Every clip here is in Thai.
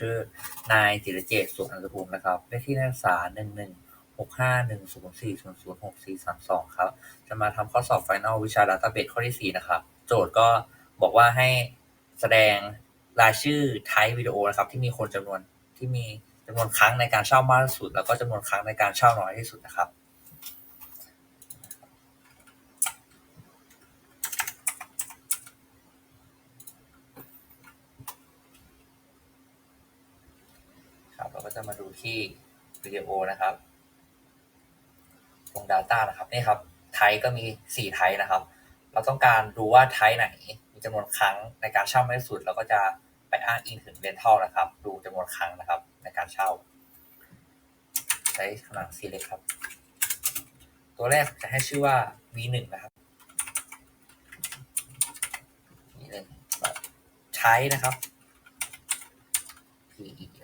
ชื่อนายจิรเจตสุขอันตภูมินะครับเลขที่นักศึกษาหนึ่งหนึ่งหกห้าหนึ่งศูนย์สี่ศูนย์ศูนย์หกสี่สามสองครับ จะมาทำข้อสอบไฟนอลวิชา Database ข้อที่สี่นะครับ โจทย์ก็บอกว่าให้แสดงรายชื่อไทป์วิดีโอนะครับ ที่มีคนจำนวนที่มีจำนวนครั้งในการเช่ามากที่สุด แล้วก็จำนวนครั้งในการเช่าน้อยที่สุดนะครับ ครับเรา ก็จะมาดูที่วิดีโอนะครับ ตรง Data นะครับนี่ครับไทป์ก็มี4ไทป์นะครับ เราต้องการดูว่าไทป์ไหนมีจำนวนครั้งในการเช่ามากที่สุดเราก็จะไปอ้างอิงถึงเรนทัลนะครับ ดูจำนวนครั้งนะครับ ในการเช่า ใช้ขนาด select ครับ ตัวแรกจะให้ชื่อว่า v1 นะครับใช้นะครับ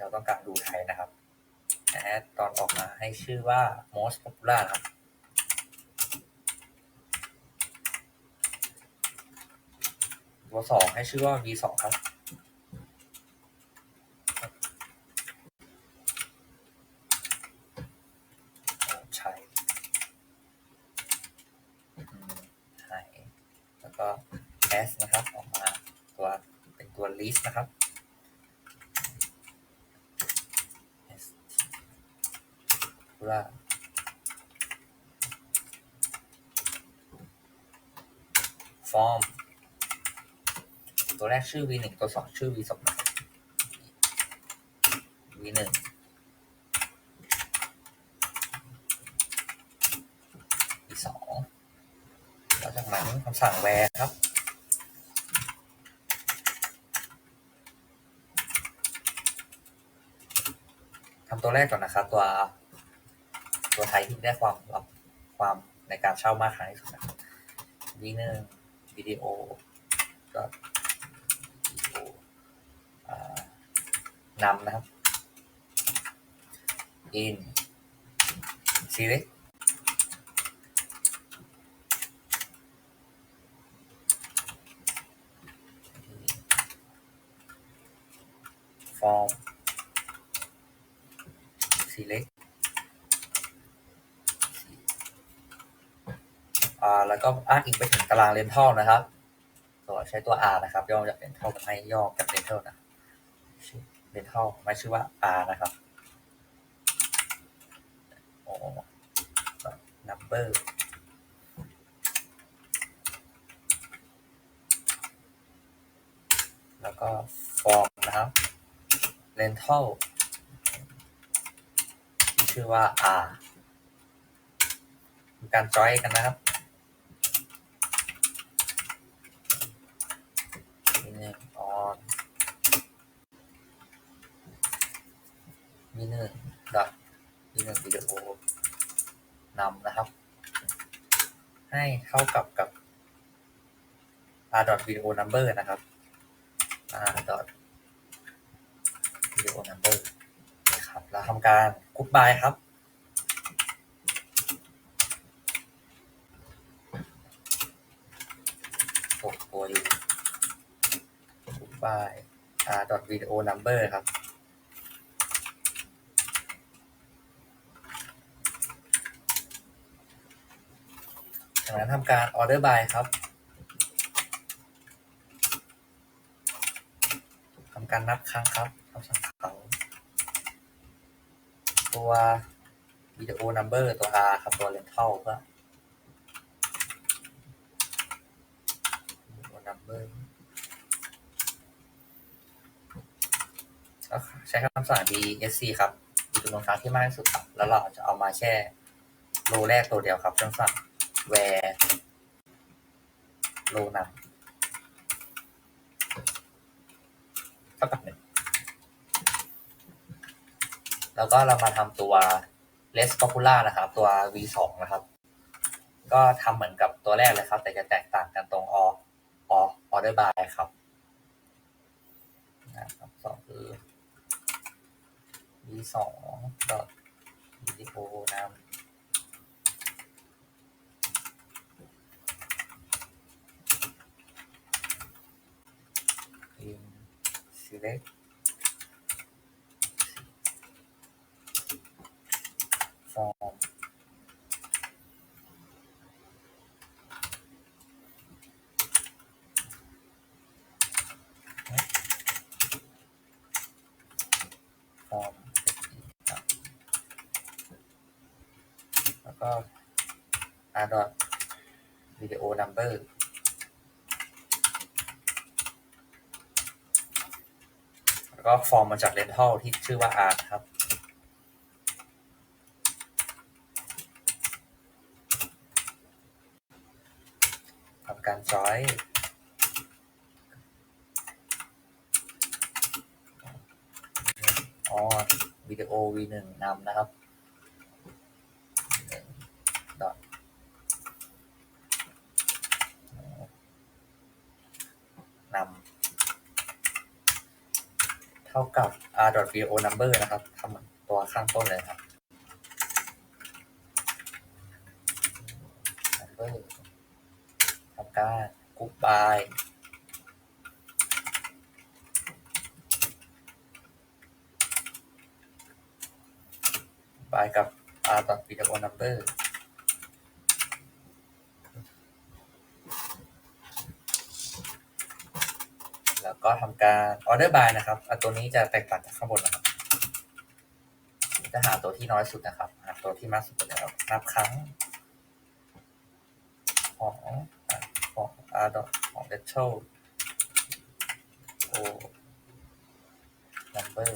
เราต้องการดูไทยนะครับแอดตอนออกมาให้ชื่อว่า most popular ครับตัวสองให้ชื่อว่า V2 ครับ ใช้อืมไทยแล้วก็ S นะครับ ออกมาตัวเป็นตัว list นะครับ S ว่าฟอร์ม ตัวแรกชื่อ v1 ตัวสองชื่อ v2 นะครับ v1 v2 แล้วจากนั้นคำสั่ง where ครับ ทำตัวแรกก่อนนะครับตัว ตัวไทยที่ได้ความรับความในการเช่ามากครั้งที่สุดนะครับวีหนึ่งวิดีโอก็นำนะครับ in select form select ่าแล้วก็อ้างอิงไปถึงตารางเรนทัลนะครับตัวใช้ตัว R นะครับ ย่อมาจากเรนทัลไม่ย่อจากเรนทัลนะเรนทัลไม่ชื่อว่า R นะครับโอ้ number แล้วก็ form นะครับ rental ชื่อว่า R มีการจอยกันนะครับมีหนึ่ง on มีหนึ่งดอทมีหนึ่งวิดีโอนำนะครับ ให้เท่ากับกับ r dot video number นะครับ r dot video number นะครับเราทำการกรุ๊ปบายครับตกตัวอยู่กรุ๊ปบาย r dot video number ครับ จากนั้นทำการ order by ครับทำการนับครั้งครับคำสั่งเขาตัว video number ตัว R ครับ ตัว rental เพื่อ video number แล้วใช้คำสั่ง dsc ครับมีจำนวนครั้งที่มากที่สุดครับ แล้วเราจะเอามาแช่โลแรกตัวเดียวครับคำสั่ง where โลนำเท่ากับหนึ่งแล้วก็เรามาทำตัว less popular นะครับ ตัว v2 นะครับ ก็ทำเหมือนกับตัวแรกเลยครับ แต่จะแตกต่างกันตรง or or order by ครับนะครับสองคือ v2 ก็วิดีโอนำ né? Form. Form. แล้วก็ r dot video number ก็ฟอร์มมาจาก rental ที่ชื่อว่า r ครับทำการ join อ๋อวิดีโอ v1 นำนะครับดอทนำเท่ากับ r dot video number นะครับทำเหมือนตัวข้างต้นเลยครับ number ทำการกรุ๊ปบายบายกับ r dot video number แล้วก็ทำการ order by นะครับตัวนี้จะแตกต่างจากข้างบนนะครับ จะหาตัวที่น้อยสุดนะครับ หาตัวที่มากสุดแล้วนับครั้ง ของของ r dot ของ dental o number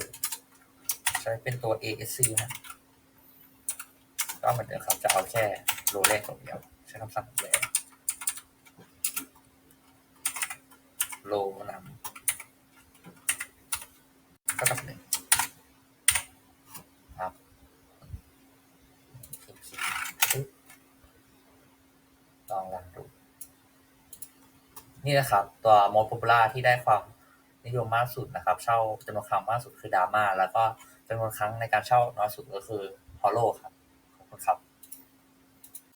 ใช้เป็นตัว asc นะก็เหมือนเดิมครับ จะเอาแค่โรเลขตัวเดียว ใช้คำสั่งแลโลนำ ก็กับหนึ่งครับปึ๊บลองรันดูนี่นะครับ ตัว most popular ที่ได้ความนิยมมากสุดนะครับ เช่าจำนวนครั้งมากสุดคือดราม่าแล้วก็จำนวนครั้งในการเช่าน้อยสุดก็คือ Hollow ครับขอบคุณครับ